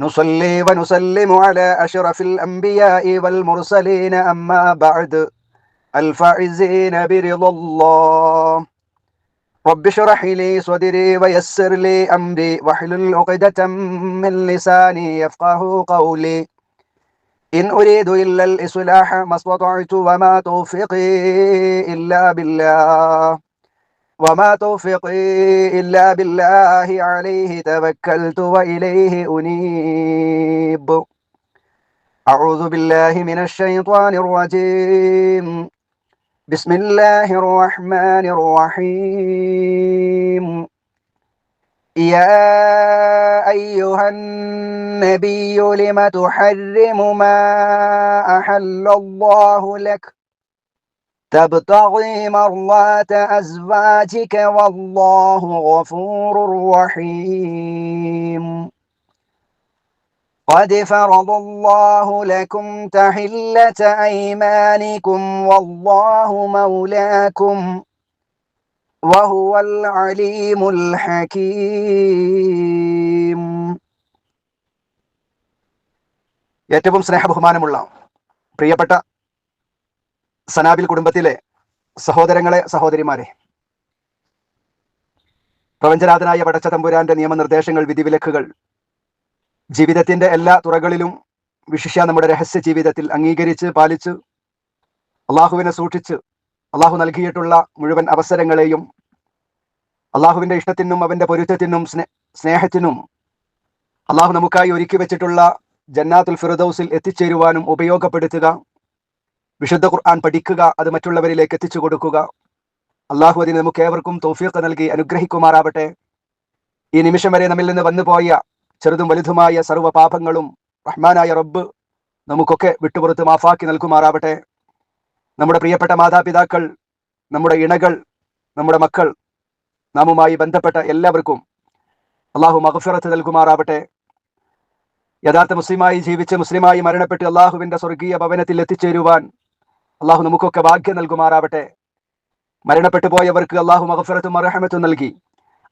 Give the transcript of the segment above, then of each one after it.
نصلي ونسلم على أشرف الأنبياء والمرسلين أما بعد. الفائزين برضا الله. رب اشرح لي صدري ويسر لي أمري واحلل عقدة من لساني يفقه قولي. إن أريد إلا الإصلاح ما استطعت وما توفيقي إلا بالله. وما توفيقي إلا بالله عليه توكلت وإليه أنيب. أعوذ بالله من الشيطان الرجيم. بسم الله الرحمن الرحيم. يا أيها النبي لم تحرم ما أحل الله لك؟ تبتغي مرضات أزواجك والله غفور رحيم قد فرض الله لكم تحلة أيمانكم والله مولاكم وهو العليم الحكيم ഏറ്റവും സ്നേഹബഹുമാനമുള്ള പ്രിയപ്പെട്ട സനാബിൽ കുടുംബത്തിലെ സഹോദരങ്ങളെ സഹോദരിമാരെ. പ്രപഞ്ചനാഥനായ പടച്ച തമ്പുരാന്റെ നിയമനിർദ്ദേശങ്ങൾ വിധിവിലക്കുകൾ ജീവിതത്തിന്റെ എല്ലാ തുറകളിലും വിശിഷ്യ നമ്മുടെ രഹസ്യ ജീവിതത്തിൽ അംഗീകരിച്ച് പാലിച്ച് അള്ളാഹുവിനെ സൂക്ഷിച്ച് അള്ളാഹു നൽകിയിട്ടുള്ള മുഴുവൻ അവസരങ്ങളെയും അള്ളാഹുവിന്റെ ഇഷ്ടത്തിനും അവന്റെ പൊരുത്തത്തിനും സ്നേ സ്നേഹത്തിനും അള്ളാഹു നമുക്കായി ഒരുക്കി വെച്ചിട്ടുള്ള ജന്നാത്തുൽ ഫിറദൌസിൽ എത്തിച്ചേരുവാനും ഉപയോഗപ്പെടുത്തുക. വിശുദ്ധ ഖുർആൻ പഠിക്കുക അത് മറ്റുള്ളവരിലേക്ക് എത്തിച്ചു കൊടുക്കുക. അള്ളാഹു അതിന് നമുക്ക് ഏവർക്കും തൗഫീഖ് നൽകി അനുഗ്രഹിക്കുമാറാവട്ടെ. ഈ നിമിഷം വരെ നമ്മിൽ നിന്ന് വന്നുപോയ ചെറുതും വലുതുമായ സർവ പാപങ്ങളും റഹ്മാനായ റബ്ബ് നമുക്കൊക്കെ വിട്ടുപുറത്ത് മാഫാക്കി നൽകുമാറാവട്ടെ. നമ്മുടെ പ്രിയപ്പെട്ട മാതാപിതാക്കൾ നമ്മുടെ ഇണകൾ നമ്മുടെ മക്കൾ നാമുമായി ബന്ധപ്പെട്ട എല്ലാവർക്കും അള്ളാഹു മഹഫിറത്ത് നൽകുമാറാവട്ടെ. യഥാർത്ഥ മുസ്ലിമായി ജീവിച്ച് മുസ്ലിമായി മരണപ്പെട്ട് അള്ളാഹുവിന്റെ സ്വർഗീയ ഭവനത്തിൽ എത്തിച്ചേരുവാൻ അള്ളാഹു നമുക്കൊക്കെ ഭാഗ്യം നൽകുമാറാവട്ടെ. മരണപ്പെട്ടു പോയവർക്ക് അള്ളാഹു മഹഫറത്തും അർഹമത്തും നൽകി.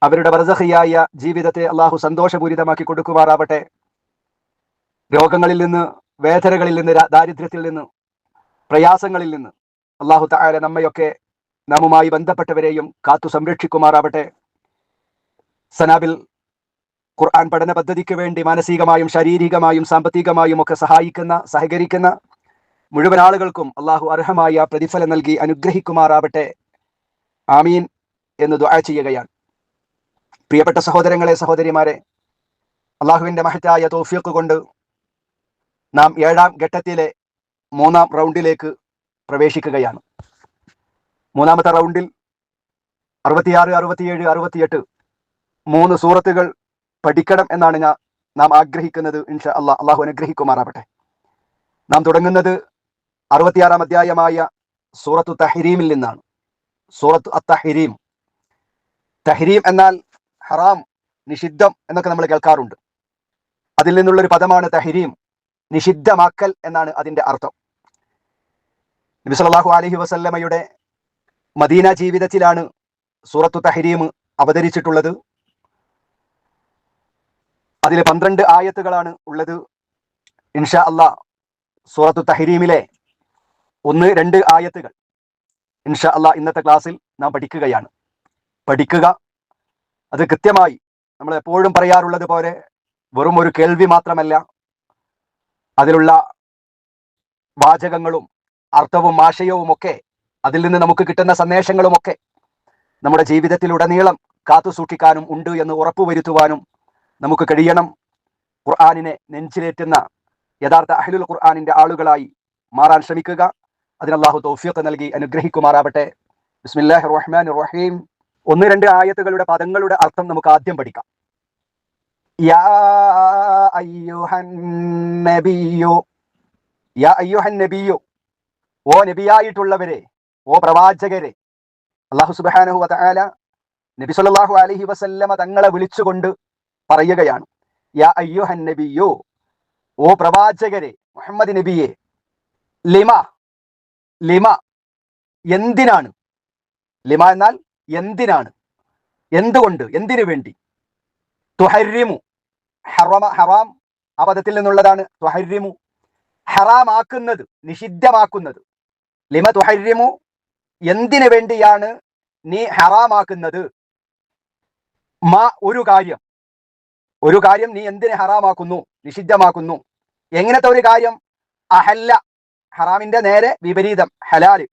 അവരുടെ വരസഹിയായ ജീവിതത്തെ അള്ളാഹു സന്തോഷപൂരിതമാക്കി കൊടുക്കുമാറാവട്ടെ. രോഗങ്ങളിൽ നിന്ന് വേദനകളിൽ നിന്ന് ദാരിദ്ര്യത്തിൽ നിന്ന് പ്രയാസങ്ങളിൽ നിന്ന് അള്ളാഹു താര നമ്മയൊക്കെ നമ്മുമായി ബന്ധപ്പെട്ടവരെയും കാത്തു സംരക്ഷിക്കുമാറാവട്ടെ. സനാബിൽ ഖുർആൻ പഠന പദ്ധതിക്ക് വേണ്ടി മാനസികമായും ശാരീരികമായും സാമ്പത്തികമായും ഒക്കെ സഹായിക്കുന്ന സഹകരിക്കുന്ന മുഴുവൻ ആളുകൾക്കും അള്ളാഹു അർഹമായ പ്രതിഫലം നൽകി അനുഗ്രഹിക്കുമാറാവട്ടെ. ആമീൻ എന്ന് ദുആ ചെയ്യുകയാണ്. പ്രിയപ്പെട്ട സഹോദരങ്ങളെ സഹോദരിമാരെ അള്ളാഹുവിന്റെ മഹത്തായ തോഫിയൊക്കെ കൊണ്ട് നാം ഏഴാം ഘട്ടത്തിലെ മൂന്നാം റൗണ്ടിലേക്ക് പ്രവേശിക്കുകയാണ്. മൂന്നാമത്തെ റൗണ്ടിൽ അറുപത്തിയാറ് അറുപത്തിയേഴ് അറുപത്തിയെട്ട് മൂന്ന് സൂറത്തുകൾ പഠിക്കണം എന്നാണ് ഞാൻ നാം ആഗ്രഹിക്കുന്നത്. ഇൻഷ അള്ളാഹ് അള്ളാഹു അനുഗ്രഹിക്കുമാറാവട്ടെ. നാം തുടങ്ങുന്നത് അറുപത്തിയാറാം അധ്യായമായ സൂറത്തു തഹരീമിൽ നിന്നാണ്. സൂറത്ത് അത്തഹരീം. തഹരീം എന്നാൽ ഹറാം നിഷിദ്ധം എന്നൊക്കെ നമ്മൾ കേൾക്കാറുണ്ട്. അതിൽ നിന്നുള്ള ഒരു പദമാണ് തഹരീം. നിഷിദ്ധമാക്കൽ എന്നാണ് അതിന്റെ അർത്ഥം. നബി സല്ലല്ലാഹു അലഹി വസല്ലമയുടെ മദീന ജീവിതത്തിലാണ് സൂറത്തു തഹരീം അവതരിച്ചിട്ടുള്ളത്. അതിലെ പന്ത്രണ്ട് ആയത്തുകളാണ് ഉള്ളത്. ഇൻഷാ അള്ളാ സൂറത്തു തഹരീമിലെ ഒന്ന് രണ്ട് ആയത്തുകൾ. ഇൻഷാ അല്ലാ ഇന്നത്തെ ക്ലാസ്സിൽ നാം പഠിക്കുകയാണ്. പഠിക്കുക അത് കൃത്യമായി നമ്മൾ എപ്പോഴും പറയാറുള്ളത് പോലെ വെറും ഒരു കേൾവി മാത്രമല്ല അതിലുള്ള വാചകങ്ങളും അർത്ഥവും ആശയവും ഒക്കെ അതിൽ നിന്ന് നമുക്ക് കിട്ടുന്ന സന്ദേശങ്ങളുമൊക്കെ നമ്മുടെ ജീവിതത്തിലുടനീളം കാത്തു സൂക്ഷിക്കാനും ഉണ്ട് എന്ന് ഉറപ്പുവരുത്തുവാനും നമുക്ക് കഴിയണം. ഖുർആാനിനെ നെഞ്ചിലേറ്റുന്ന യഥാർത്ഥ അഹ്ലുൽ ഖുർആാനിന്റെ ആളുകളായി മാറാൻ ശ്രമിക്കുക. അതിന് അള്ളാഹു തൗഫീഖ് നൽകി അനുഗ്രഹിക്കുമാറാവട്ടെ. ബിസ്മില്ലാഹി റഹ്മാൻ റഹീം ഒന്ന് രണ്ട് ആയത്തുകളുടെ പദങ്ങളുടെ അർത്ഥം നമുക്ക് ആദ്യം പഠിക്കാം. യാ അയ്യുഹൻ നബിയോ യാ ഓ നബിയായിട്ടുള്ളവരെ ഓ പ്രവാചകരെ. അള്ളാഹു സുബാനഹു വതആല നബി സല്ലല്ലാഹു അലൈഹി വസല്ലമ തങ്ങളെ വിളിച്ചുകൊണ്ട് പറയുകയാണ്. യാ അയ്യുഹൻ നബിയോ ഓ പ്രവാചകരെ മുഹമ്മദ് നബിയെ ലിമ ലിമ എന്തിനാണ്? ലിമ എന്നാൽ എന്തിനാണ്? എന്തുകൊണ്ട്? എന്തിനു വേണ്ടി? തുഹരിമു. ഹറമ ഹറാം ആ പദത്തിൽ നിന്നുള്ളതാണ്. തുഹരിമു. ഹറാമാക്കുന്നത് നിഷിദ്ധമാക്കുന്നത്. ലിമ തുഹരിമു എന്തിനു വേണ്ടിയാണ് നീ ഹറാമാക്കുന്നത്? മാ ഒരു കാര്യം. ഒരു കാര്യം നീ എന്തിനെ ഹറാമാക്കുന്നു? നിഷിദ്ധമാക്കുന്നു. എങ്ങനത്തെ ഒരു കാര്യം? അഹല്ല ഹറാമിന്റെ നേരെ വിപരീതം ഹലാൽ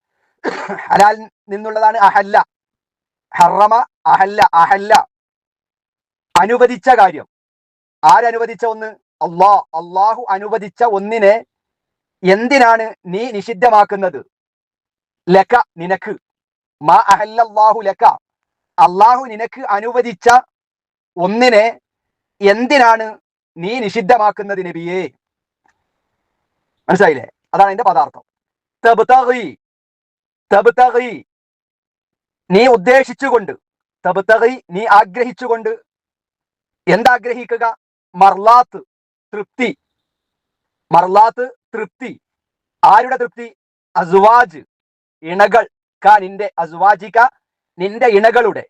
ഹലാൽ നിന്നുള്ളതാണ് അഹല്ല. ഹറമ അഹല്ല അഹല്ല. അനുവദിച്ച കാര്യം. ആരനുവദിച്ച ഒന്ന്? അള്ളാ. അള്ളാഹു അനുവദിച്ച ഒന്നിനെ എന്തിനാണ് നീ നിഷിദ്ധമാക്കുന്നത്? ലക നിനക്ക്. മാ അഹല്ലാഹു ലക. അള്ളാഹു നിനക്ക് അനുവദിച്ച ഒന്നിനെ എന്തിനാണ് നീ നിഷിദ്ധമാക്കുന്നത് നബിയേ? മനസ്സിലായില്ലേ? അതാണ് അതിന്റെ പദാർത്ഥം. തബ്തഗി. തബ്തഗി. നീ ഉദ്ദേശിച്ചുകൊണ്ട് തബ്തഗി നീ ആഗ്രഹിച്ചുകൊണ്ട് എന്താഗ്രഹിക്കുക? മർലാത്ത് തൃപ്തി. മർലാത്ത് തൃപ്തി. ആരുടെ തൃപ്തി? അസുവാജ്. ഇണകൾ. ക നിന്റെ അസുവാജിക്ക നിന്റെ ഇണകളുടെ.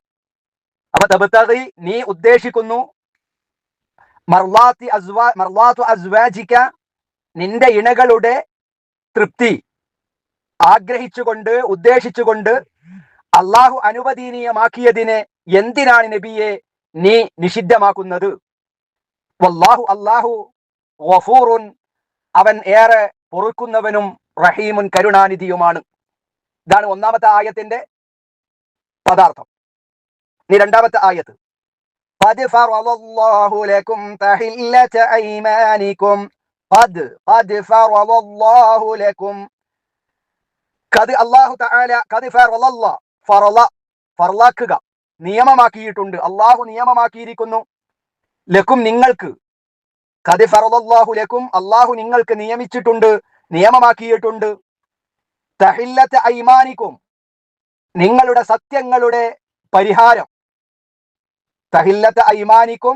അപ്പൊ തബ്തഗി നീ ഉദ്ദേശിക്കുന്നു മർലാത്തി അസ്വാ മർലാത്തു അസ്വാജിക നിന്റെ ഇണകളുടെ തൃപ്തി ആഗ്രഹിച്ചുകൊണ്ട് ഉദ്ദേശിച്ചുകൊണ്ട് അള്ളാഹു അനുവദനീയമാക്കിയതിനെ എന്തിനാണ് നബിയെ നീ നിഷിദ്ധമാക്കുന്നത് വല്ലാഹു അള്ളാഹു ഗഫൂറുൻ അവൻ ഏറെ പൊറുക്കുന്നവനും റഹീമുൻ കരുണാനിധിയുമാണ് ഇതാണ് ഒന്നാമത്തെ ആയത്തിന്റെ പദാർത്ഥം ഇനി രണ്ടാമത്തെ ആയത്ത് قد فرض الله لكم تحلة أيمانكم قد قد فرض الله لكم قد الله تعالى قد فرض الله فرض ഫർലാക്കുക നിയമമാക്കിയിട്ടുണ്ട് അള്ളാഹു നിയമമാക്കിയിരിക്കുന്നു ലക്കും നിങ്ങൾക്ക് കത് ഫറദല്ലാഹു ലക്കും അള്ളാഹു നിങ്ങൾക്ക് നിയമിച്ചിട്ടുണ്ട് നിയമമാക്കിയിട്ടുണ്ട് തഹില്ലത്ത് ഐമാനിക്കും നിങ്ങളുടെ സത്യങ്ങളുടെ പരിഹാരം തഹില്ലത്ത് ഐമാനിക്കും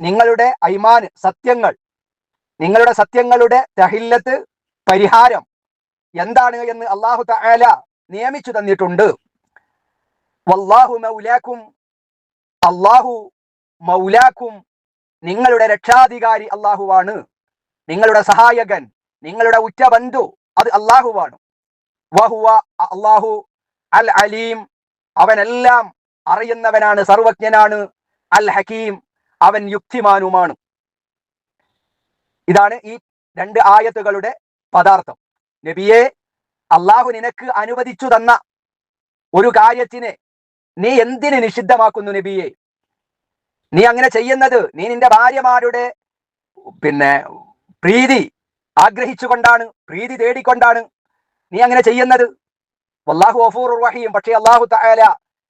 നിങ്ങളുടെ ഐമാൻ സത്യങ്ങൾ നിങ്ങളുടെ സത്യങ്ങളുടെ തഹില്ലത്ത് പരിഹാരം എന്താണ് എന്ന് അള്ളാഹു തആല നിയമിച്ചു തന്നിട്ടുണ്ട്. വല്ലാഹു മൗലാക്കും അള്ളാഹു മൗലാക്കും നിങ്ങളുടെ രക്ഷാധികാരി അള്ളാഹുവാണ് നിങ്ങളുടെ സഹായകൻ നിങ്ങളുടെ ഉറ്റ ബന്ധു അത് അള്ളാഹുവാണ് വഹുവ അള്ളാഹു അൽ അലീം അവനെല്ലാം അറിയുന്നവനാണ് സർവജ്ഞനാണ് അൽ ഹക്കീം അവൻ യുക്തിമാനുമാണ്. ഇതാണ് ഈ രണ്ട് ആയത്തുകളുടെ പദാർത്ഥം. നബിയെ അള്ളാഹു നിനക്ക് അനുവദിച്ചു തന്ന ഒരു കാര്യത്തിനെ നീ എന്തിന് നിഷിദ്ധമാക്കുന്നു നബിയെ? നീ അങ്ങനെ ചെയ്യുന്നത് നീ നിന്റെ ഭാര്യമാരുടെ പിന്നെ പ്രീതി ആഗ്രഹിച്ചുകൊണ്ടാണ് പ്രീതി തേടിക്കൊണ്ടാണ് നീ അങ്ങനെ ചെയ്യുന്നത്. അള്ളാഹു അഫൂർ റഹീം. പക്ഷേ അള്ളാഹു തായാല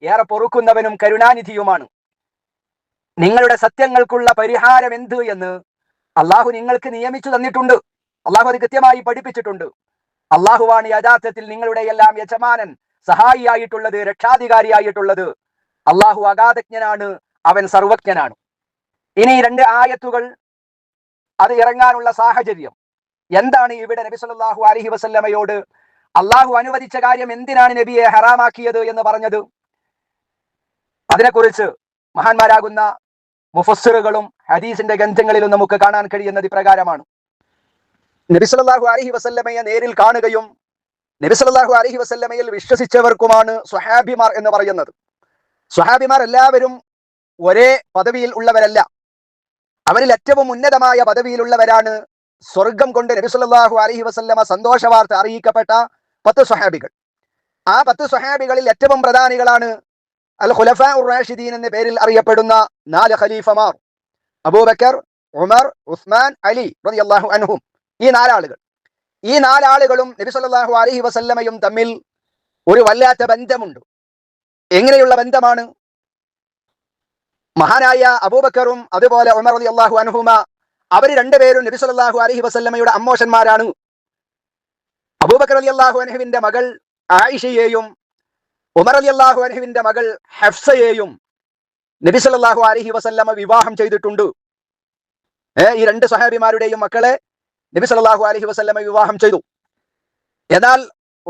ഏറെ പൊറുക്കുന്നവനും കരുണാനിധിയുമാണ്. നിങ്ങളുടെ സത്യങ്ങൾക്കുള്ള പരിഹാരം എന്ത് എന്ന് അള്ളാഹു നിങ്ങൾക്ക് നിയമിച്ചു തന്നിട്ടുണ്ട്. അള്ളാഹു അത് കൃത്യമായി പഠിപ്പിച്ചിട്ടുണ്ട്. അള്ളാഹുവാണ് യഥാർത്ഥത്തിൽ നിങ്ങളുടെ എല്ലാം യജമാനൻ സഹായിയായിട്ടുള്ളത് രക്ഷാധികാരിയായിട്ടുള്ളത്. അള്ളാഹു അഗാധജ്ഞനാണ് അവൻ സർവജ്ഞനാണ്. ഇനി രണ്ട് ആയത്തുകൾ അത് ഇറങ്ങാനുള്ള സാഹചര്യം. എന്താണ് ഇവിടെ നബി സല്ലല്ലാഹു അലൈഹി വസല്ലമയോട് അള്ളാഹു അനുവദിച്ച കാര്യം എന്തിനാണ് നബിയെ ഹറാമാക്കിയത് എന്ന് പറഞ്ഞത്? അതിനെക്കുറിച്ച് മഹാന്മാരാകുന്ന മുഫസ്സിറുകളും ഹദീസിന്റെ ഗ്രന്ഥങ്ങളിലും നമുക്ക് കാണാൻ കഴിയുന്നത് ഇപ്രകാരമാണ്. നബി അലഹി വസല്ലമയെ നേരിൽ കാണുകയും നബി അലഹി വസല്ലമയിൽ വിശ്വസിച്ചവർക്കുമാണ് സ്വഹാബിമാർ എന്ന് പറയുന്നത്. സ്വഹാബിമാർ എല്ലാവരും ഒരേ പദവിയിൽ ഉള്ളവരല്ല. അവരിൽ ഏറ്റവും ഉന്നതമായ പദവിയിലുള്ളവരാണ് സ്വർഗം കൊണ്ട് നബി അലഹി അലൈഹി വസല്ലമ സന്തോഷ വാർത്ത അറിയിക്കപ്പെട്ട പത്ത് സ്വഹാബികൾ. ആ പത്ത് സ്വഹാബികളിൽ ഏറ്റവും പ്രധാനികളാണ് അൽ ഖുലഫ റാഷിദീൻ എന്ന പേരിൽ അറിയപ്പെടുന്ന നാല് ഖലീഫമാർ. അബൂബക്കർ ഉമർ ഉസ്മാൻ അലി റളിയല്ലാഹു അൻഹും. ഈ നാലാളുകൾ. ഈ നാലാളുകളും നബി സല്ലാഹു അലഹി വസല്ലമയും തമ്മിൽ ഒരു വല്ലാത്ത ബന്ധമുണ്ട്. എങ്ങനെയുള്ള ബന്ധമാണ്? മഹാനായ അബൂബക്കറും അതുപോലെ ഉമർ അലി അള്ളാഹു അനുഹുമ അവർ രണ്ടുപേരും നബി സല്ലാഹു അലഹി വസല്ലമയുടെ അമ്മോഷന്മാരാണ് അബൂബക്കർ അലി അള്ളാഹു അനുഹുവിന്റെ മകൾ ആയിഷയെയും ഉമർ അലി അള്ളാഹു അനുഹുവിന്റെ മകൾ ഹഫ്സയെയും നബി സല്ലല്ലാഹു അലൈഹി വസല്ലമ വിവാഹം ചെയ്തിട്ടുണ്ട്. ഈ രണ്ട് സഹാബിമാരുടെയും മക്കളെ നബി സല്ലല്ലാഹു അലൈഹി വസല്ലമ വിവാഹം ചെയ്തു. എന്നാൽ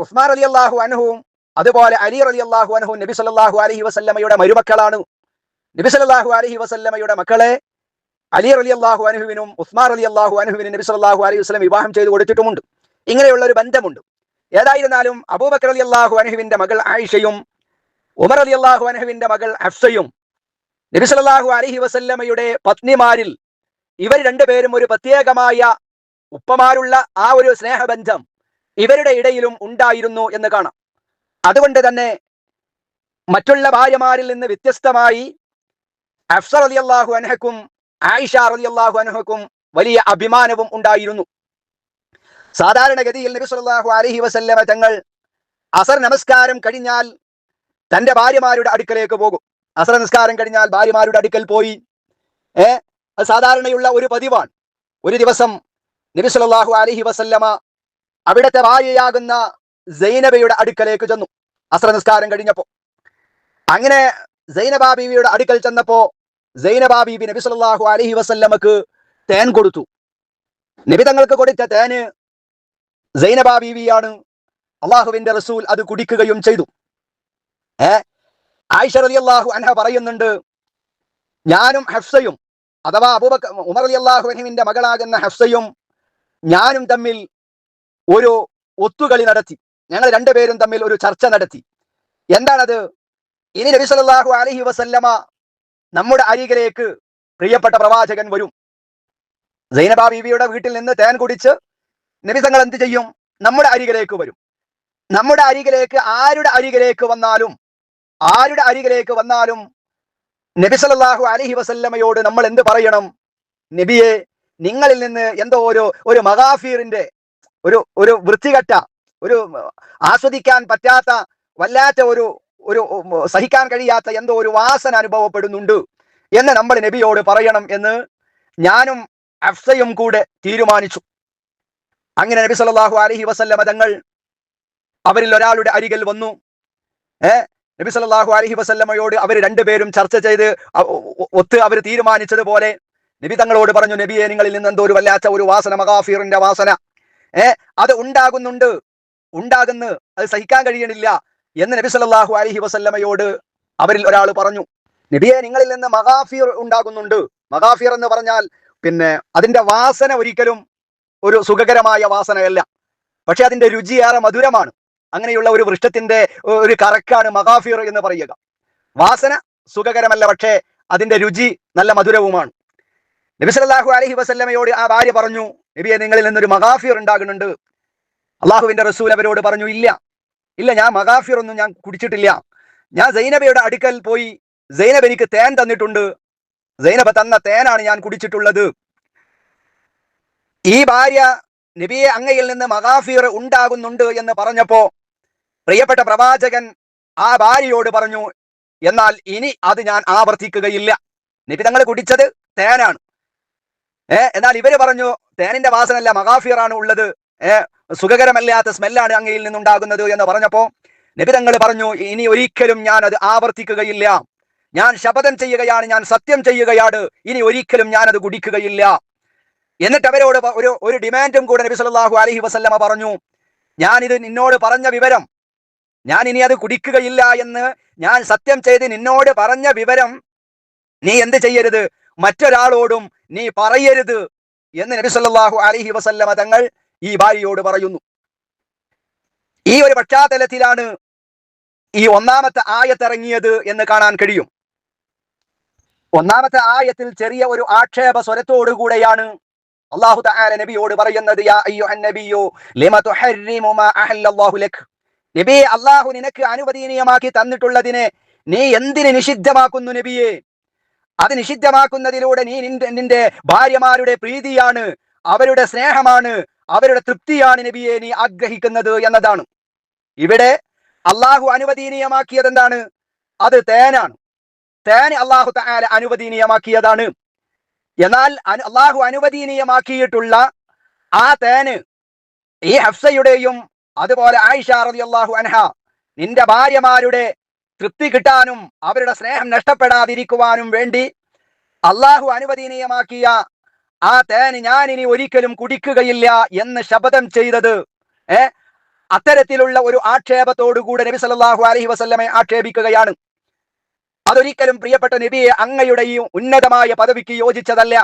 ഉസ്മാൻ അലി അള്ളാഹു അനുഹുവും അതുപോലെ അലി അലി അള്ളാഹു അനുഹു നബി സല്ലല്ലാഹു അലൈഹി വസല്ലമയുടെ മരുമക്കളാണ്. നബി സല്ലല്ലാഹു അലൈഹി വസല്ലമയുടെ മക്കളെ അലി അലി അള്ളാഹു അനുഹുവിനും ഉസ്മാൻ അലി അള്ളാഹു അനുഹുവിനും നബി സല്ലല്ലാഹു അലൈഹി വസ്ലം വിവാഹം ചെയ്തു കൊടുത്തിട്ടുമുണ്ട്. ഇങ്ങനെയുള്ള ഒരു ബന്ധമുണ്ട്. ഏതായിരുന്നാലും അബൂബക്കർ അലി അള്ളാഹു അനുഹുവിന്റെ മകൾ ആയിഷയും ഉമർ അലി അള്ളാഹു അനുഹുവിന്റെ മകൾ ഹഫ്സയും നബി അലഹി വസല്ലമ്മയുടെ പത്നിമാരിൽ ഇവർ രണ്ടുപേരും ഒരു പ്രത്യേകമായ ഉപ്പമാരുള്ള ആ ഒരു സ്നേഹബന്ധം ഇവരുടെ ഇടയിലും ഉണ്ടായിരുന്നു എന്ന് കാണാം. അതുകൊണ്ട് തന്നെ മറ്റുള്ള ഭാര്യമാരിൽ നിന്ന് വ്യത്യസ്തമായി അഫ്സർ അലി അള്ളാഹു അനഹക്കും ആയിഷ അലി അള്ളാഹു അനഹക്കും വലിയ അഭിമാനവും ഉണ്ടായിരുന്നു. സാധാരണഗതിയിൽ നബി അലഹി അലൈഹി വസല്ലമ തങ്ങൾ അസർ നമസ്കാരം കഴിഞ്ഞാൽ തന്റെ ഭാര്യമാരുടെ അടുക്കലേക്ക് പോകും. അസർ നമസ്കാരം കഴിഞ്ഞാൽ ഭാര്യമാരുടെ അടുക്കൽ പോയി. ഏ? അത് സാധാരണയുള്ള ഒരു പതിവാണ്. ഒരു ദിവസം നബി സല്ലല്ലാഹു അലൈഹി വസല്ലമ അവിടുത്തെ ഭാര്യയാകുന്ന സൈനബയുടെ അടുക്കലേക്ക് ചെന്നു അസ്ര നിസ്കാരം കഴിഞ്ഞപ്പോ. അങ്ങനെ സൈനബാ ബീവിയുടെ അടുക്കൽ ചെന്നപ്പോ സൈനബാ ബീബി നബി സല്ലല്ലാഹു അലൈഹി വസല്ലമക്ക് തേൻ കൊടുത്തു. നബി തങ്ങൾക്ക് കൊടുത്ത തേന് സൈനബാ ബീവിയാണ്. അള്ളാഹുവിന്റെ റസൂൽ അത് കുടിക്കുകയും ചെയ്തു. ഏ? ആയിഷ റളിയല്ലാഹു അൻഹ പറയുന്നുണ്ട് ഞാനും ഹഫ്സയും അഥവാ അബൂബക്കർ ഉമർ റളിയല്ലാഹു അൻഹുവിന്റെ മകളാകുന്ന ഹഫ്സയും ഞാനും തമ്മിൽ ഒരു ഒത്തുകളി നടത്തി. ഞങ്ങൾ രണ്ടുപേരും തമ്മിൽ ഒരു ചർച്ച നടത്തി. എന്താണത്? ഇനി നബി സല്ലല്ലാഹു അലൈഹി വസല്ലമ നമ്മുടെ അരികിലേക്ക് പ്രിയപ്പെട്ട പ്രവാചകൻ വരും. സൈനബ ബീവിയുടെ വീട്ടിൽ നിന്ന് തേൻ കുടിച്ച് നബിസങ്ങൾ എന്ത് ചെയ്യും? നമ്മുടെ അരികിലേക്ക് വരും. നമ്മുടെ അരികിലേക്ക് ആരുടെ അരികിലേക്ക് വന്നാലും ആരുടെ അരികിലേക്ക് വന്നാലും നബി സല്ലല്ലാഹു അലൈഹി വസല്ലമയോട് നമ്മൾ എന്ത് പറയണം? നബിയെ നിങ്ങളിൽ നിന്ന് എന്തോ ഒരു ഒരു മഹാഫീറിന്റെ ഒരു ഒരു വൃത്തികെട്ട ഒരു ആസ്വദിക്കാൻ പറ്റാത്ത വല്ലാത്ത ഒരു ഒരു സഹിക്കാൻ കഴിയാത്ത എന്തോ ഒരു വാസന അനുഭവപ്പെടുന്നുണ്ട് എന്ന് നമ്മൾ നബിയോട് പറയണം എന്ന് ഞാനും അഫ്സയും കൂടെ തീരുമാനിച്ചു. അങ്ങനെ നബി സല്ലല്ലാഹു അലഹി വസല്ലമ തങ്ങൾ അവരിൽ ഒരാളുടെ അരികിൽ വന്നു. ഏ നബി സല്ലാഹു അലഹി വസല്ലമ്മയോട് അവർ രണ്ടുപേരും ചർച്ച ചെയ്ത് ഒത്ത് അവർ തീരുമാനിച്ചതുപോലെ നബി തങ്ങളോട് പറഞ്ഞു നബിയെ നിങ്ങളിൽ നിന്ന് എന്തോ ഒരു വല്ലാത്ത ഒരു വാസന മകാഫീറിന്റെ വാസന. ഏ അത് ഉണ്ടാകുന്നുണ്ട്. ഉണ്ടാകുന്നു. അത് സഹിക്കാൻ കഴിയണില്ല. എന്ന് നബി സല്ലാഹു അലഹി വസല്ലമ്മയോട് അവരിൽ ഒരാൾ പറഞ്ഞു നബിയെ നിങ്ങളിൽ നിന്ന് മകാഫീർ ഉണ്ടാകുന്നുണ്ട്. മകാഫീർ എന്ന് പറഞ്ഞാൽ പിന്നെ അതിന്റെ വാസന ഒരിക്കലും ഒരു സുഖകരമായ വാസനയല്ല. പക്ഷെ അതിന്റെ രുചിയേറെ മധുരമാണ്. അങ്ങനെയുള്ള ഒരു വൃക്ഷത്തിന്റെ ഒരു കറക്കാണ് മഗാഫീർ എന്ന് പറയുക. വാസന സുഖകരമല്ല പക്ഷേ അതിന്റെ രുചി നല്ല മധുരവുമാണ്. നബി സല്ലല്ലാഹു അലൈഹി വസല്ലമയോട് ആ ഭാര്യ പറഞ്ഞു നബിയെ നിങ്ങളിൽ നിന്നൊരു മഗാഫീർ ഉണ്ടാകുന്നുണ്ട്. അള്ളാഹുവിന്റെ റസൂൽ അവരോട് പറഞ്ഞു ഇല്ല ഇല്ല ഞാൻ മഗാഫീർ ഒന്നും ഞാൻ കുടിച്ചിട്ടില്ല. ഞാൻ സൈനബയുടെ അടുക്കൽ പോയി സൈനബ് എനിക്ക് തേൻ തന്നിട്ടുണ്ട്. സൈനബ തന്ന തേനാണ് ഞാൻ കുടിച്ചിട്ടുള്ളത്. ഈ ഭാര്യ നബിയെ അങ്ങയിൽ നിന്ന് മഗാഫീർ ഉണ്ടാകുന്നുണ്ട് എന്ന് പറഞ്ഞപ്പോ പ്രിയപ്പെട്ട പ്രവാചകൻ ആ ഭാര്യയോട് പറഞ്ഞു എന്നാൽ ഇനി അത് ഞാൻ ആവർത്തിക്കുകയില്ല. നബി തങ്ങൾ കുടിച്ചത് തേനാണ്. ഏ എന്നാൽ ഇവർ പറഞ്ഞു തേനിന്റെ വാസനല്ല മഗാഫിയർ ആണ് ഉള്ളത്. ഏ സുഖകരമല്ലാത്ത സ്മെല്ലാണ് അങ്ങയിൽ നിന്നുണ്ടാകുന്നത് എന്ന് പറഞ്ഞപ്പോ നബി തങ്ങൾ പറഞ്ഞു ഇനി ഒരിക്കലും ഞാൻ അത് ആവർത്തിക്കുകയില്ല. ഞാൻ ശപഥം ചെയ്യുകയാണ് ഞാൻ സത്യം ചെയ്യുകയാണ്. ഇനി ഒരിക്കലും ഞാൻ അത് കുടിക്കുകയില്ല. എന്നിട്ട് അവരോട് ഒരു ഒരു ഡിമാൻഡും കൂടെ നബി സല്ലല്ലാഹു അലൈഹി വസല്ലമ പറഞ്ഞു ഞാനിത് നിന്നോട് പറഞ്ഞ വിവരം ഞാൻ ഇനി അത് കുടിക്കുകയില്ല എന്ന് ഞാൻ സത്യം ചെയ്ത് നിന്നോട് പറഞ്ഞ വിവരം നീ എന്ത് ചെയ്യരുത്? മറ്റൊരാളോടും നീ പറയരുത് എന്ന് നബി സല്ലല്ലാഹു അലൈഹി വസല്ലമ തങ്ങൾ ഈ ഭാര്യയോട് പറയുന്നു. ഈ ഒരു പശ്ചാത്തലത്തിലാണ് ഈ ഒന്നാമത്തെ ആയത്തിറങ്ങിയത് എന്ന് കാണാൻ കഴിയും. ഒന്നാമത്തെ ആയത്തിൽ ചെറിയ ഒരു ആക്ഷേപ സ്വരത്തോടു കൂടെയാണ് അള്ളാഹു നബിയോട് പറയുന്നത് യാ ലിമ അഹല്ലല്ലാഹു നബിയെ അള്ളാഹു നിനക്ക് അനുവദനീയമാക്കി തന്നിട്ടുള്ളതിനെ നീ എന്തിന് നിഷിദ്ധമാക്കുന്നു നബിയെ? അത് നിഷിദ്ധമാക്കുന്നതിലൂടെ നീ നിന്റെ നിന്റെ ഭാര്യമാരുടെ പ്രീതിയാണ് അവരുടെ സ്നേഹമാണ് അവരുടെ തൃപ്തിയാണ് നബിയെ നീ ആഗ്രഹിക്കുന്നത് എന്നതാണ്. ഇവിടെ അള്ളാഹു അനുവദീനീയമാക്കിയത് എന്താണ് അത് തേനാണ്. തേൻ അള്ളാഹു അനുവദനീയമാക്കിയതാണ്. എന്നാൽ അള്ളാഹു അനുവദീനീയമാക്കിയിട്ടുള്ള ആ തേന് ഈ ഹഫ്സയുടെയും അതുപോലെ ആയിഷ റളിയല്ലാഹു അൻഹ നിന്റെ ഭാര്യമാരുടെ തൃപ്തി കിട്ടാനും അവരുടെ സ്നേഹം നഷ്ടപ്പെടാതിരിക്കുവാനും വേണ്ടി അള്ളാഹു അനുവദനീയമാക്കിയ ആ തേന് ഞാൻ ഇനി ഒരിക്കലും കുടിക്കുകയില്ല എന്ന് ശപഥം ചെയ്തത്. അത്തരത്തിലുള്ള ഒരു ആക്ഷേപത്തോടുകൂടെ നബി സല്ലല്ലാഹു അലഹി വസ്ല്ലമെ ആക്ഷേപിക്കുകയാണ്. അതൊരിക്കലും പ്രിയപ്പെട്ട നബിയെ അങ്ങയുടെ ഈ ഉന്നതമായ പദവിക്ക് യോജിച്ചതല്ല.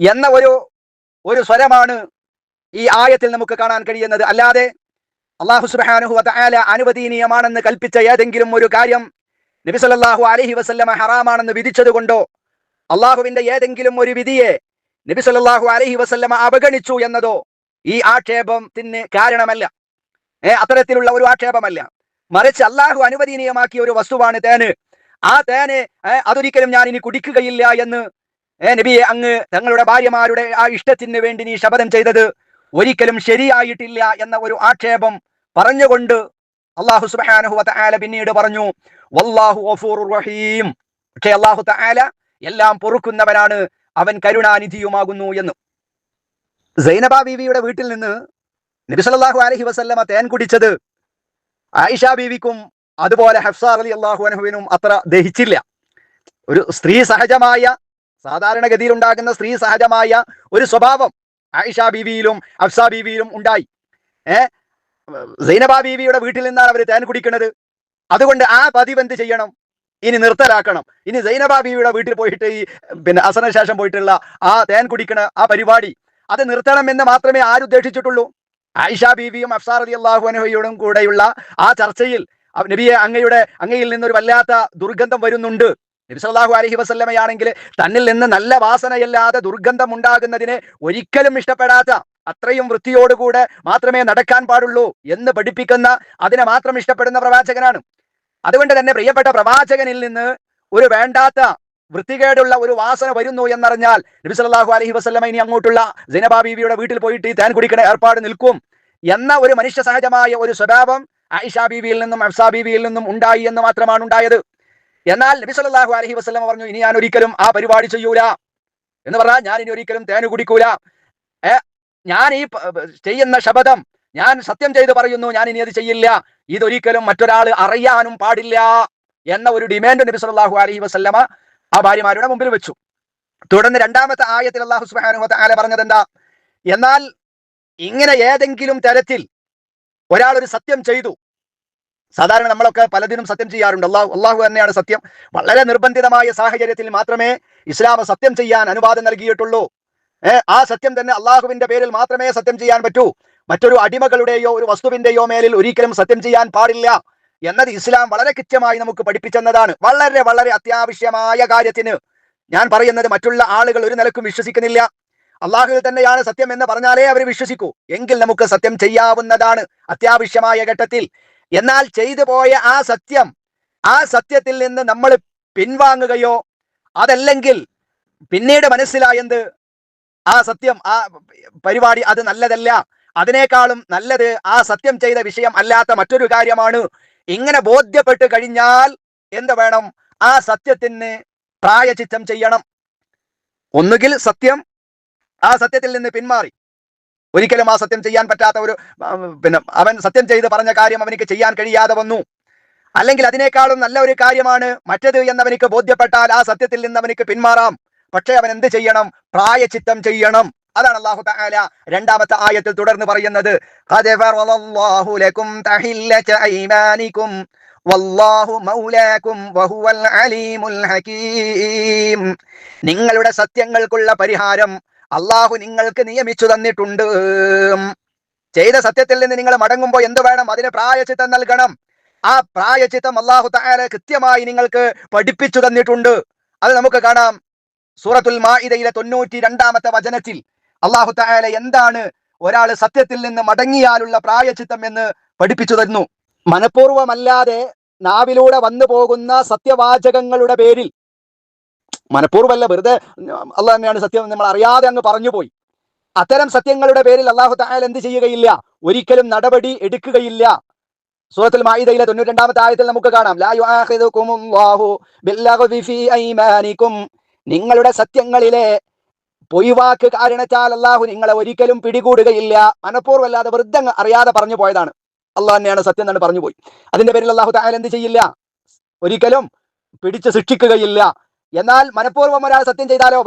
എന്ന ഒരു ഒരു സ്വരമാണ് ഈ ആയത്തിൽ നമുക്ക് കാണാൻ കഴിയുന്നത് അല്ലാതെ അള്ളാഹു സുബാനുഹു അതായാല അനുവദനീയമാണെന്ന് കൽപ്പിച്ച ഏതെങ്കിലും ഒരു കാര്യം നബി സല്ലല്ലാഹു അലൈഹി വസല്ലമ ഹറാമാണെന്ന് വിധിച്ചത് കൊണ്ടോ അള്ളാഹുവിന്റെ ഏതെങ്കിലും ഒരു വിധിയെ നബി സല്ലല്ലാഹു അലൈഹി വസല്ലമ അവഗണിച്ചു എന്നതോ? ഈ ആക്ഷേപത്തിന് കാരണമല്ല. ഏ അത്തരത്തിലുള്ള ഒരു ആക്ഷേപമല്ല. മറിച്ച് അള്ളാഹു അനുവദനീയമാക്കിയ ഒരു വസ്തുവാണ് തേന്. ആ തേന് അതൊരിക്കലും ഞാൻ ഇനി കുടിക്കുകയില്ല എന്ന് നബിയെ അങ്ങ് തങ്ങളുടെ ഭാര്യമാരുടെ ആ ഇഷ്ടത്തിന് വേണ്ടി നീ ശപഥം ചെയ്തത് ഒരിക്കലും ശരിയായിട്ടില്ല എന്ന ഒരു ആക്ഷേപം പറഞ്ഞുകൊണ്ട് അള്ളാഹു സുബാനഹു വതആല പിന്നീട് പറഞ്ഞു വല്ലാഹു ഗഫൂറുർ റഹീം. പക്ഷേ അള്ളാഹു തആല എല്ലാം പൊറുക്കുന്നവനാണ്. അവൻ കരുണാനിധിയുമാകുന്നു എന്ന്. സൈനബ ബീവിയുടെ വീട്ടിൽ നിന്ന് നബി സല്ലല്ലാഹു അലൈഹി വസല്ലമ തേൻ കുടിച്ചത് ആയിഷ ബീവിക്കും അതുപോലെ ഹഫ്സ അലി അള്ളാഹു അനഹുവിനും അത്ര ദഹിച്ചില്ല. ഒരു സ്ത്രീ സഹജമായ സാധാരണഗതിയിൽ ഉണ്ടാകുന്ന സ്ത്രീ സഹജമായ ഒരു സ്വഭാവം ആയിഷ ബീവിയിലും അഫ്സാ ബീവിയിലും ഉണ്ടായി. ഏ? സൈനബ ബീവിയുടെ വീട്ടിൽ നിന്നാണ് അവർ തേൻ കുടിക്കുന്നത്. അതുകൊണ്ട് ആ പതിവ് എന്ത് ചെയ്യണം? ഇനി നിർത്തലാക്കണം. ഇനി സൈനബ ബീവിയുടെ വീട്ടിൽ പോയിട്ട് ഈ പിന്നെ അസന ശേഷം പോയിട്ടുള്ള ആ തേൻ കുടിക്കണ ആ പരിപാടി അത് നിർത്തണം എന്ന് മാത്രമേ ആരുദ്ദേശിച്ചിട്ടുള്ളൂ ആയിഷ ബീവിയും അഫ്സാർ അലി അള്ളാഹു അനഹയോടും കൂടെയുള്ള ആ ചർച്ചയിൽ നബിയെ അങ്ങയുടെ അങ്ങയിൽ നിന്നൊരു വല്ലാത്ത ദുർഗന്ധം വരുന്നുണ്ട്. നബി അലഹി വസല്ലമയാണെങ്കിൽ തന്നിൽ നിന്ന് നല്ല വാസനയല്ലാതെ ദുർഗന്ധം ഉണ്ടാകുന്നതിനെ ഒരിക്കലും ഇഷ്ടപ്പെടാത്ത അത്രയും വൃത്തിയോടുകൂടെ മാത്രമേ നടക്കാൻ പാടുള്ളൂ എന്ന് പഠിപ്പിക്കുന്ന അതിനെ മാത്രം ഇഷ്ടപ്പെടുന്ന പ്രവാചകനാണ്. അതുകൊണ്ട് തന്നെ പ്രിയപ്പെട്ട പ്രവാചകനിൽ നിന്ന് ഒരു വേണ്ടാത്ത വൃത്തികേടുള്ള ഒരു വാസന വരുന്നു എന്നറിഞ്ഞാൽ നബി സല്ലല്ലാഹു അലൈഹി വസല്ലമ ഇനി അങ്ങോട്ടുള്ള സൈനബ ബീവിയുടെ വീട്ടിൽ പോയിട്ട് തേൻ കുടിക്കണ ഏർപ്പാട് നിൽക്കും എന്ന ഒരു മനുഷ്യ സഹജമായ ഒരു സ്വഭാവം ആയിഷ ബീവിയിൽ നിന്നും അഫ്സാ ബീവിയിൽ നിന്നും ഉണ്ടായി എന്ന് മാത്രമാണ് ഉണ്ടായത്. എന്നാൽ നബി സല്ലല്ലാഹു അലൈഹി വസല്ലം പറഞ്ഞു ഇനി ഞാൻ ഒരിക്കലും ആ പരിപാടി ചെയ്യൂല. എന്ന് പറഞ്ഞാൽ ഞാൻ ഇനി ഒരിക്കലും തേന് കുടിക്കൂല. ഞാൻ ഈ ചെയ്യുന്ന ശബദം ഞാൻ സത്യം ചെയ്ത് പറയുന്നു ഞാൻ ഇനി അത് ചെയ്യില്ല. ഇതൊരിക്കലും മറ്റൊരാൾ അറിയാനും പാടില്ല എന്ന ഒരു ഡിമാൻഡ് നബി സല്ലല്ലാഹു അലൈഹി വസല്ലമ ആ ഭാര്യമാരുടെ മുമ്പിൽ വെച്ചു. തുടർന്ന് രണ്ടാമത്തെ ആയത്തിൽ അള്ളാഹു സുബ്ഹാനഹു വതആല പറഞ്ഞത് എന്താ എന്നാൽ ഇങ്ങനെ ഏതെങ്കിലും തരത്തിൽ ഒരാൾ ഒരു സത്യം ചെയ്തു സാധാരണ നമ്മളൊക്കെ പലതിനും സത്യം ചെയ്യാറുണ്ട്. അള്ളാഹു അള്ളാഹു തന്നെയാണ് സത്യം. വളരെ നിർബന്ധിതമായ സാഹചര്യത്തിൽ മാത്രമേ ഇസ്ലാം സത്യം ചെയ്യാൻ അനുവാദം നൽകിയിട്ടുള്ളൂ. ആ സത്യം തന്നെ അള്ളാഹുവിന്റെ പേരിൽ മാത്രമേ സത്യം ചെയ്യാൻ പറ്റൂ. മറ്റൊരു അടിമകളുടെയോ ഒരു വസ്തുവിന്റെയോ മേലിൽ ഒരിക്കലും സത്യം ചെയ്യാൻ പാടില്ല. എന്നത് ഇസ്ലാം വളരെ കൃത്യമായി നമുക്ക് പഠിപ്പിച്ചെന്നതാണ്. വളരെ വളരെ അത്യാവശ്യമായ കാര്യത്തിന്. ഞാൻ പറയുന്നത് മറ്റുള്ള ആളുകൾ ഒരു നിലക്കും വിശ്വസിക്കുന്നില്ല. അള്ളാഹുവിൽ തന്നെയാണ് സത്യം എന്ന് പറഞ്ഞാലേ അവർ വിശ്വസിക്കൂ. എങ്കിൽ നമുക്ക് സത്യം ചെയ്യാവുന്നതാണ് അത്യാവശ്യമായ ഘട്ടത്തിൽ. എന്നാൽ ചെയ്തു പോയ ആ സത്യം ആ സത്യത്തിൽ നിന്ന് നമ്മൾ പിൻവാങ്ങുകയോ അതല്ലെങ്കിൽ പിന്നീട് മനസ്സിലായെന്ത് ആ സത്യം ആ പരിപാടി അത് നല്ലതല്ല. അതിനേക്കാളും നല്ലത് ആ സത്യം ചെയ്ത വിഷയം അല്ലാത്ത മറ്റൊരു കാര്യമാണ്. ഇങ്ങനെ ബോധ്യപ്പെട്ട് കഴിഞ്ഞാൽ എന്ത് വേണം? ആ സത്യത്തിന് പ്രായചിത്തം ചെയ്യണം. ഒന്നുകിൽ സത്യം ആ സത്യത്തിൽ നിന്ന് പിന്മാറി. ഒരിക്കലും ആ സത്യം ചെയ്യാൻ പറ്റാത്ത ഒരു പിന്നെ അവൻ സത്യം ചെയ്ത് പറഞ്ഞ കാര്യം അവനിക്ക് ചെയ്യാൻ കഴിയാതെ വന്നു. അല്ലെങ്കിൽ അതിനേക്കാളും നല്ല ഒരു കാര്യമാണ് മറ്റത് എന്നവനിക്ക് ബോധ്യപ്പെട്ടാൽ ആ സത്യത്തിൽ നിന്ന് അവനിക്ക് പിന്മാറാം. പക്ഷേ അവൻ എന്ത് ചെയ്യണം? പ്രായച്ചിത്തം ചെയ്യണം. അതാണ് അള്ളാഹു താല രണ്ടാമത്തെ ആയത്തിൽ തുടർന്ന് പറയുന്നത്. "ഖദ് ഫറളല്ലാഹു ലക്കും തഹില്ലത അയ്മാനിക്കും വല്ലാഹു മൗലാക്കും വഹുവൽ അലീമുൽ ഹകീം. നിങ്ങളുടെ സത്യങ്ങൾക്കുള്ള പരിഹാരം അള്ളാഹു നിങ്ങൾക്ക് നിയമിച്ചു തന്നിട്ടുണ്ട്. ചെയ്ത സത്യത്തിൽ നിന്ന് നിങ്ങൾ മടങ്ങുമ്പോൾ എന്ത് വേണം? അതിന് പ്രായചിത്തം നൽകണം. ആ പ്രായചിത്തം അള്ളാഹു തആല കൃത്യമായി നിങ്ങൾക്ക് പഠിപ്പിച്ചു തന്നിട്ടുണ്ട്. അത് നമുക്ക് കാണാം. സൂറത്തുൽ മാഇദയിലെ തൊണ്ണൂറ്റി രണ്ടാമത്തെ വചനത്തിൽ അള്ളാഹു തആല എന്താണ് ഒരാൾ സത്യത്തിൽ നിന്ന് മടങ്ങിയാലുള്ള പ്രായചിത്തം എന്ന് പഠിപ്പിച്ചു തരുന്നു. മനഃപൂർവമല്ലാതെ നാവിലൂടെ വന്നു പോകുന്ന സത്യവാചകങ്ങളുടെ പേരിൽ മനഃപൂർവമല്ല വെറുതെ അള്ളാഹ് തന്നെയാണ് സത്യം നമ്മൾ അറിയാതെ അങ്ങ് പറഞ്ഞു പോയി. അത്തരം സത്യങ്ങളുടെ പേരിൽ അള്ളാഹു തായാൽ എന്ത് ചെയ്യുകയില്ല? ഒരിക്കലും നടപടി എടുക്കുകയില്ല. സൂറത്തിൽ മായിദയിലെ തൊണ്ണൂറ്റി രണ്ടാമത്തെ ആയത്തിൽ നമുക്ക് കാണാം. നിങ്ങളുടെ സത്യങ്ങളിലെ പൊയ്വാക്ക് കാരണത്താൽ അള്ളാഹു നിങ്ങളെ ഒരിക്കലും പിടികൂടുകയില്ല. മനഃപൂർവമല്ലാതെ വൃദ്ധ അറിയാതെ പറഞ്ഞു പോയതാണ്. അള്ളാഹ് തന്നെയാണ് സത്യം എന്നാണ് പറഞ്ഞു പോയി. അതിന്റെ പേരിൽ അള്ളാഹു തായാൽ എന്ത് ചെയ്യില്ല? ഒരിക്കലും പിടിച്ച് ശിക്ഷിക്കുകയില്ല എന്നാൽ മനഃപൂർവം ഒരാൾ സത്യം ചെയ്താലോ?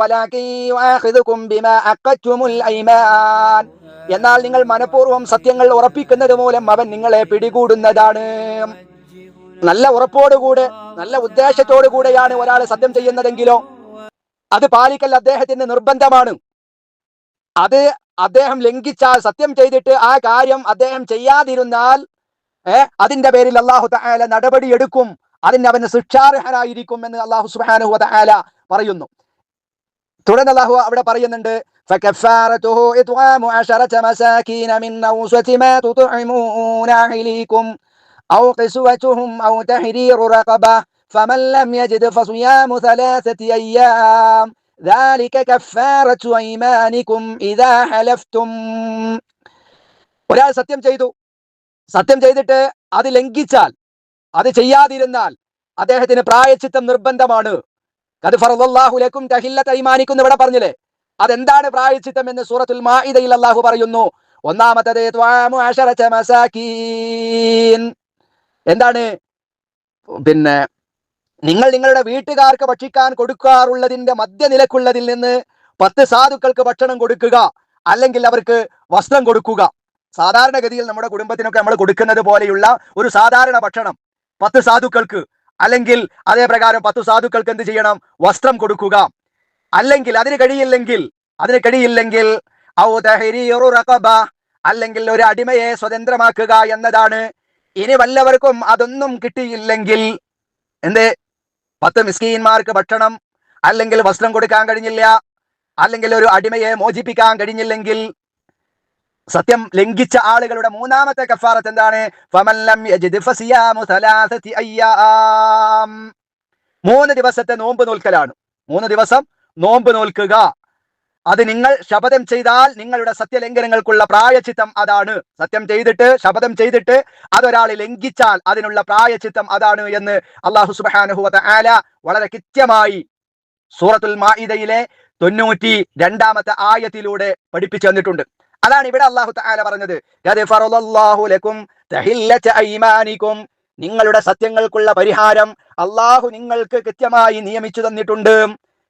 എന്നാൽ നിങ്ങൾ മനഃപൂർവം സത്യങ്ങൾ ഉറപ്പിക്കുന്നത് മൂലം അവൻ നിങ്ങളെ പിടികൂടുന്നതാണ്. നല്ല ഉറപ്പോടുകൂടെ നല്ല ഉദ്ദേശത്തോടു കൂടെയാണ് ഒരാൾ സത്യം ചെയ്യുന്നതെങ്കിലോ? അത് പാലിക്കൽ അദ്ദേഹത്തിന് നിർബന്ധമാണ്. അത് അദ്ദേഹം ലംഘിച്ചാൽ സത്യം ചെയ്തിട്ട് ആ കാര്യം അദ്ദേഹം ചെയ്യാതിരുന്നാൽ അതിന്റെ പേരിൽ അള്ളാഹു തആല നടപടി എടുക്കും അതിന് അവന് ശിക്ഷാർഹനായിരിക്കും എന്ന് അള്ളാഹു സുബ്ഹാനഹു തആല പറയുന്നു തുടർന്ന് അള്ളാഹു അവിടെ പറയുന്നുണ്ട് فكفارته إطعام عشرة مساكين من أوسط ما تطعمون أهليكم أو قسوتهم أو تحرير رقبة فمن لم يجد فصيام ثلاثة أيام ذلك كفارة أيمانكم إذا حلفتم ഒരാൾ സത്യം ചെയ്തു സത്യം ചെയ്തിട്ട് അത് ലംഘിച്ചാൽ അത് ചെയ്യാതിരുന്നാൽ അദ്ദേഹത്തിന് പ്രായച്ചിത്തം നിർബന്ധമാണ്. അത് ഫറദല്ലാഹുലക്കും തഹില്ലത്ത് ഐമാനിക്കും ഇവിടെ പറഞ്ഞില്ലേ? അതെന്താണ് പ്രായച്ചിത്തം എന്ന് സൂറത്തുൽ മാഇദയിൽ അല്ലാഹു പറയുന്നു? ഒന്നാമത്തത് എന്താണ്? പിന്നെ നിങ്ങൾ നിങ്ങളുടെ വീട്ടുകാർക്ക് ഭക്ഷിക്കാൻ കൊടുക്കാറുള്ളതിന്റെ മധ്യനിലക്കുള്ളതിൽ നിന്ന് പത്ത് സാധുക്കൾക്ക് ഭക്ഷണം കൊടുക്കുക അല്ലെങ്കിൽ അവർക്ക് വസ്ത്രം കൊടുക്കുക. സാധാരണഗതിയിൽ നമ്മുടെ കുടുംബത്തിനൊക്കെ നമ്മൾ കൊടുക്കുന്നത് പോലെയുള്ള ഒരു സാധാരണ ഭക്ഷണം. പത്ത് സാധുക്കൾക്ക്. അല്ലെങ്കിൽ അതേപ്രകാരം പത്ത് സാധുക്കൾക്ക് എന്ത് ചെയ്യണം? വസ്ത്രം കൊടുക്കുക. അല്ലെങ്കിൽ അതിന് കഴിയില്ലെങ്കിൽ അതിന് കഴിയില്ലെങ്കിൽ അല്ലെങ്കിൽ ഒരു അടിമയെ സ്വതന്ത്രമാക്കുക എന്നതാണ്. ഇനി വല്ലവർക്കും അതൊന്നും കിട്ടിയില്ലെങ്കിൽ എന്ത്? പത്ത് മിസ്കീന്മാർക്ക് ഭക്ഷണം അല്ലെങ്കിൽ വസ്ത്രം കൊടുക്കാൻ കഴിഞ്ഞില്ല അല്ലെങ്കിൽ ഒരു അടിമയെ മോചിപ്പിക്കാൻ കഴിഞ്ഞില്ലെങ്കിൽ സത്യം ലംഘിച്ച ആളുകളുടെ മൂന്നാമത്തെ കഫാറത്ത് എന്താണ്? മൂന്ന് ദിവസത്തെ നോമ്പ് നോൽക്കലാണ്. മൂന്ന് ദിവസം നോമ്പ് നോൽക്കുക. അത് നിങ്ങൾ ശപഥം ചെയ്താൽ നിങ്ങളുടെ സത്യലംഘനങ്ങൾക്കുള്ള പ്രായച്ചിത്തം അതാണ്. സത്യം ചെയ്തിട്ട് ശപഥം ചെയ്തിട്ട് അതൊരാൾ ലംഘിച്ചാൽ അതിനുള്ള പ്രായച്ചിത്തം അതാണ് എന്ന് അള്ളാഹു സുബ്ഹാനഹു ആല വളരെ കൃത്യമായി സൂറത്തുൽ മാഇദയിലെ തൊണ്ണൂറ്റി രണ്ടാമത്തെ ആയത്തിലൂടെ പഠിപ്പിച്ചു തന്നിട്ടുണ്ട്. അതാണ് ഇവിടെ അള്ളാഹു താല പറഞ്ഞത്. "ഖദ് തഹില്ലത ഐമാനിക്കും നിങ്ങളുടെ സത്യങ്ങൾക്കുള്ള പരിഹാരം അള്ളാഹു നിങ്ങൾക്ക് കൃത്യമായി നിയമിച്ചു തന്നിട്ടുണ്ട്.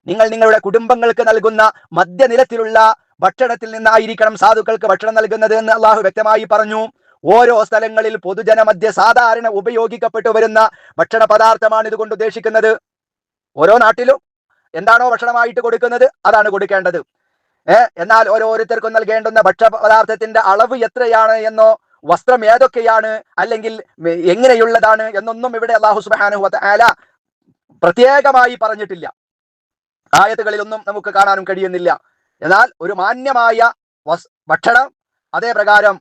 നിങ്ങൾ നിങ്ങളുടെ കുടുംബങ്ങൾക്ക് നൽകുന്ന മധ്യനിലത്തിലുള്ള ഭക്ഷണത്തിൽ നിന്നായിരിക്കണം സാധുക്കൾക്ക് ഭക്ഷണം നൽകുന്നത് എന്ന് അള്ളാഹു വ്യക്തമായി പറഞ്ഞു. ഓരോ സ്ഥലങ്ങളിൽ പൊതുജന മദ്യ സാധാരണ ഉപയോഗിക്കപ്പെട്ടു വരുന്ന ഭക്ഷണ പദാർത്ഥമാണ് ഇതുകൊണ്ട് ഉദ്ദേശിക്കുന്നത്. ഓരോ നാട്ടിലും എന്താണോ ഭക്ഷണമായിട്ട് കൊടുക്കുന്നത് അതാണ് കൊടുക്കേണ്ടത്. എന്നാൽ ഓരോരുത്തർക്കും നൽകേണ്ടുന്ന ഭക്ഷ്യപദാർത്ഥത്തിന്റെ അളവ് എത്രയാണ് എന്നോ വസ്ത്രം ഏതൊക്കെയാണ് അല്ലെങ്കിൽ എങ്ങനെയുള്ളതാണ് എന്നൊന്നും ഇവിടെ അള്ളാഹു സുബ്ഹാനഹു വ തആല പ്രത്യേകമായി പറഞ്ഞിട്ടില്ല. ആയത്തുകളിലൊന്നും നമുക്ക് കാണാനും കഴിയുന്നില്ല. എന്നാൽ ഒരു മാന്യമായ ഭക്ഷണം അതേ പ്രകാരം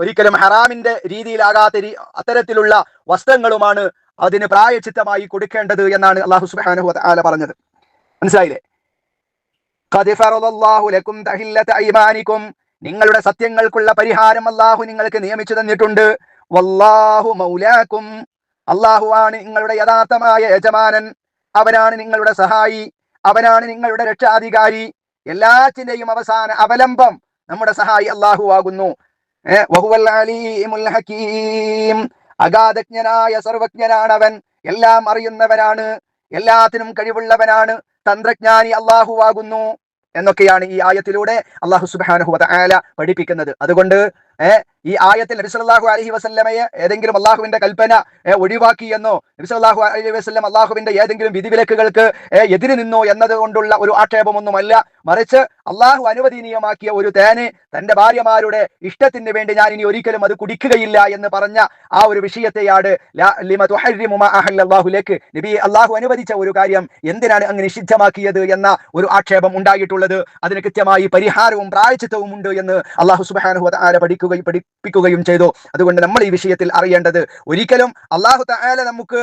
ഒരിക്കലും ഹറാമിന്റെ രീതിയിലാകാത്ത അത്തരത്തിലുള്ള വസ്ത്രങ്ങളുമാണ് അതിന് പ്രായച്ചിത്തമായി കൊടുക്കേണ്ടത് എന്നാണ് അള്ളാഹു സുബ്ഹാനഹു വ തആല പറഞ്ഞത്. മനസ്സിലായില്ലേ ഖദ് ഫറളല്ലാഹു ലക്കും തഹില്ലത ഐമാനിക്കും നിങ്ങളുടെ സത്യങ്ങൾക്കുള്ള പരിഹാരം അള്ളാഹു നിങ്ങൾക്ക് നിയമിച്ചു തന്നിട്ടുണ്ട്. വല്ലാഹു മൗലാക്കും. അള്ളാഹു ആണ് നിങ്ങളുടെ യഥാർത്ഥമായ യജമാനൻ. അവനാണ് നിങ്ങളുടെ സഹായി. അവനാണ് നിങ്ങളുടെ രക്ഷാധികാരി. എല്ലാറ്റിന്റെയും അവസാന അവലംബം നമ്മുടെ സഹായി അള്ളാഹു ആകുന്നു. അഗാധജ്ഞനായ സർവജ്ഞനാണ് അവൻ എല്ലാം അറിയുന്നവനാണ്. എല്ലാത്തിനും കഴിവുള്ളവനാണ്. തന്ത്രജ്ഞാനി അള്ളാഹു ആകുന്നു. എന്നൊക്കെയാണ് ഈ ആയത്തിലൂടെ അള്ളാഹു സുബ്ഹാനഹു വ പഠിപ്പിക്കുന്നത്. അതുകൊണ്ട് ഈ ആയത്തിൽ നബി സല്ലല്ലാഹു അലൈഹി വസല്ലമയെ ഏതെങ്കിലും അള്ളാഹുവിന്റെ കൽപ്പന ഒഴിവാക്കി എന്നോ നബി സല്ലല്ലാഹു അലൈഹി വസല്ലം അള്ളാഹുവിന്റെ ഏതെങ്കിലും വിധിവിലക്കുകൾക്ക് എതിര് നിന്നോ എന്നത് കൊണ്ടുള്ള ഒരു ആക്ഷേപമൊന്നുമല്ല മറിച്ച് അള്ളാഹു അനുവദനീയമാക്കിയ ഒരു തേന് തന്റെ ഭാര്യമാരുടെ ഇഷ്ടത്തിന് വേണ്ടി ഞാൻ ഇനി ഒരിക്കലും അത് കുടിക്കുകയില്ല എന്ന് പറഞ്ഞ ആ ഒരു വിഷയത്തെയാണ് അള്ളാഹുലേക്ക്. നബി അള്ളാഹു അനുവദിച്ച ഒരു കാര്യം എന്തിനാണ് അങ്ങ് നിഷിദ്ധമാക്കിയത് എന്ന ഒരു ആക്ഷേപം ഉണ്ടായിട്ടുള്ളത് അതിന് കൃത്യമായി പരിഹാരവും പ്രായച്ചിത്തവും ഉണ്ട് എന്ന് അള്ളാഹു വ തആല പഠിക്കുകയും പഠിപ്പിക്കുകയും ചെയ്തു. അതുകൊണ്ട് നമ്മൾ ഈ വിഷയത്തിൽ അറിയേണ്ടത് ഒരിക്കലും അള്ളാഹു തആല നമുക്ക്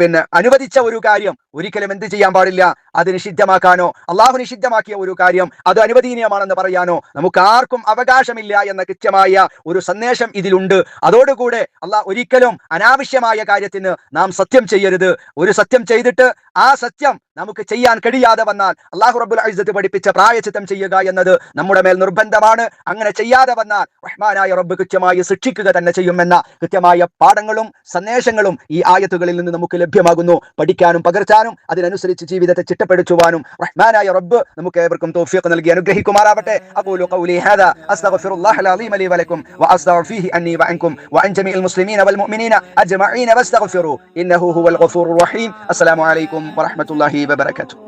പിന്നെ അനുവദിച്ച ഒരു കാര്യം ഒരിക്കലും എന്ത് ചെയ്യാൻ പാടില്ല? അത് നിഷിദ്ധമാക്കാനോ അള്ളാഹു നിഷിദ്ധമാക്കിയ ഒരു കാര്യം അത് അനുവദീനീയമാണെന്ന് പറയാനോ നമുക്ക് ആർക്കും അവകാശമില്ല എന്ന കൃത്യമായ ഒരു സന്ദേശം ഇതിലുണ്ട്. അതോടുകൂടെ അള്ളാഹ് ഒരിക്കലും അനാവശ്യമായ കാര്യത്തിന് നാം സത്യം ചെയ്യരുത്. ഒരു സത്യം ചെയ്തിട്ട് ആ സത്യം നമുക്ക് ചെയ്യാൻ കഴിയാതെ വന്നാൽ അള്ളാഹു റബുൽ അഴിസത്ത് പഠിപ്പിച്ച പ്രായചിത്തം ചെയ്യുക എന്നത് നമ്മുടെ മേൽ നിർബന്ധമാണ്. അങ്ങനെ ചെയ്യാതെ വന്നാൽ റഹ്മാനായ റബ്ബ് കൃത്യമായി ശിക്ഷിക്കുക തന്നെ ചെയ്യുമെന്ന കൃത്യമായ പാഠങ്ങളും സന്ദേശങ്ങളും ഈ ആയത്തുകളിൽ നിന്ന് നമുക്ക് ലഭ്യമാകുന്നു. പഠിക്കാനും പകർച്ചാനും അതിനനുസരിച്ച് ജീവിതത്തെ ചിട്ടപ്പെടുത്തുവാനും റഹ്മാനായ റബ്ബ് നമുക്ക് ഏവർക്കും തൗഫീഖ് നൽകി അനുഗ്രഹിക്കുമാറാവട്ടെ അഖൂലു ഖൗലി ഹാദാ അസ്തഗ്ഫിറുല്ലാഹ അലീം ലി വലക്കും വഅസ്തഗ്ഫീഹി അന്നി വഅൻകും വഅൻ ജമീഇൽ മുസ്ലിമീന വൽ മുഅ്മിനീന അജ്മഈന വസ്തഗ്ഫിറു ഇന്നഹു ഹുവൽ ഗഫൂറുർ റഹീം അസ്സലാമു അലൈക്കും വറഹ്മത്തുള്ളാഹി വബറകാതുഹു